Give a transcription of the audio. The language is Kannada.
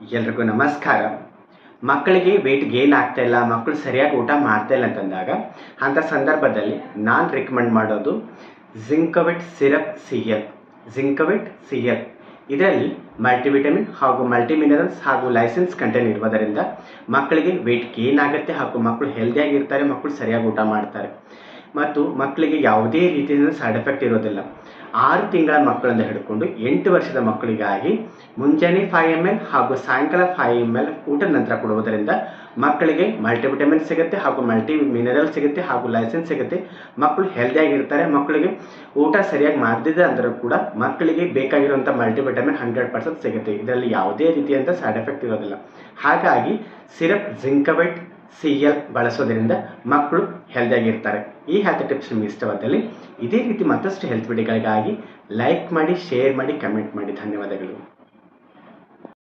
ಎಲ್ರಿಗೂ ನಮಸ್ಕಾರ. ಮಕ್ಕಳಿಗೆ ವೆಯ್ಟ್ ಗೇನ್ ಆಗ್ತಾ ಇಲ್ಲ ಮಕ್ಕಳು ಸರಿಯಾಗಿ ಊಟ ಮಾಡ್ತಾ ಇಲ್ಲ ಅಂತಂದಾಗ ಅಂಥ ಸಂದರ್ಭದಲ್ಲಿ ನಾನು ರೆಕಮೆಂಡ್ ಮಾಡೋದು Zincovit syrup C L Zincovit C L ಇದರಲ್ಲಿ ಮಲ್ಟಿವಿಟಮಿನ್ ಹಾಗೂ ಮಲ್ಟಿ ಮಿನರಲ್ಸ್ ಹಾಗೂ ಲೈಸೆನ್ಸ್ ಕಂಟೆಂಟ್ ಇರುವುದರಿಂದ ಮಕ್ಕಳಿಗೆ ವೆಯ್ಟ್ ಗೇನ್ ಆಗುತ್ತೆ ಹಾಗೂ ಮಕ್ಕಳು ಹೆಲ್ದಿಯಾಗಿರ್ತಾರೆ ಮಕ್ಕಳು ಸರಿಯಾಗಿ ಊಟ ಮಾಡ್ತಾರೆ. ಮತ್ತು ಮಕ್ಕಳಿಗೆ ಯಾವುದೇ ರೀತಿಯಿಂದ ಸೈಡ್ ಎಫೆಕ್ಟ್ ಇರೋದಿಲ್ಲ. ಆರು ತಿಂಗಳ ಮಕ್ಕಳಿಂದ ಹಿಡ್ಕೊಂಡು ಎಂಟು ವರ್ಷದ ಮಕ್ಕಳಿಗಾಗಿ ಮುಂಜಾನೆ ಫೈವ್ ಎಂ ಎಲ್ ಹಾಗೂ ಸಾಯಂಕಾಲ ಫೈವ್ ಎಂ ಎಲ್ ಊಟದ ನಂತರ ಕೊಡುವುದರಿಂದ ಮಕ್ಕಳಿಗೆ ಮಲ್ಟಿವಿಟಮಿನ್ ಸಿಗುತ್ತೆ ಹಾಗೂ ಮಲ್ಟಿ ಮಿನರಲ್ ಸಿಗುತ್ತೆ ಹಾಗೂ ಲೈಸೆನ್ಸ್ ಸಿಗುತ್ತೆ. ಮಕ್ಕಳು ಹೆಲ್ದಿಯಾಗಿರ್ತಾರೆ ಮಕ್ಕಳಿಗೆ ಊಟ ಸರಿಯಾಗಿ ಮಾಡದಿದೆ ಅಂದರೂ ಕೂಡ ಮಕ್ಕಳಿಗೆ ಬೇಕಾಗಿರುವಂಥ ಮಲ್ಟಿವಿಟಮಿನ್ ಹಂಡ್ರೆಡ್ ಪರ್ಸೆಂಟ್ ಸಿಗುತ್ತೆ. ಇದರಲ್ಲಿ ಯಾವುದೇ ರೀತಿಯಂಥ ಸೈಡ್ ಎಫೆಕ್ಟ್ ಇರೋದಿಲ್ಲ. ಹಾಗಾಗಿ ಸಿರಪ್ ಜಿಂಕವೈಟ್ ಸಿ ಎಲ್ ಬಳಸೋದ್ರಿಂದ ಮಕ್ಕಳು ಹೆಲ್ದಿಯಾಗಿರ್ತಾರೆ ಈ ಹೆಲ್ತ್ ಟಿಪ್ಸ್ ನಿಮಗೆ ಇಷ್ಟವಾದಲ್ಲಿ ಇದೇ ರೀತಿ ಮತ್ತಷ್ಟು ಹೆಲ್ತ್ ವಿಡಿಯೋಗಳಿಗಾಗಿ ಲೈಕ್ ಮಾಡಿ ಶೇರ್ ಮಾಡಿ ಕಮೆಂಟ್ ಮಾಡಿ. ಧನ್ಯವಾದಗಳು.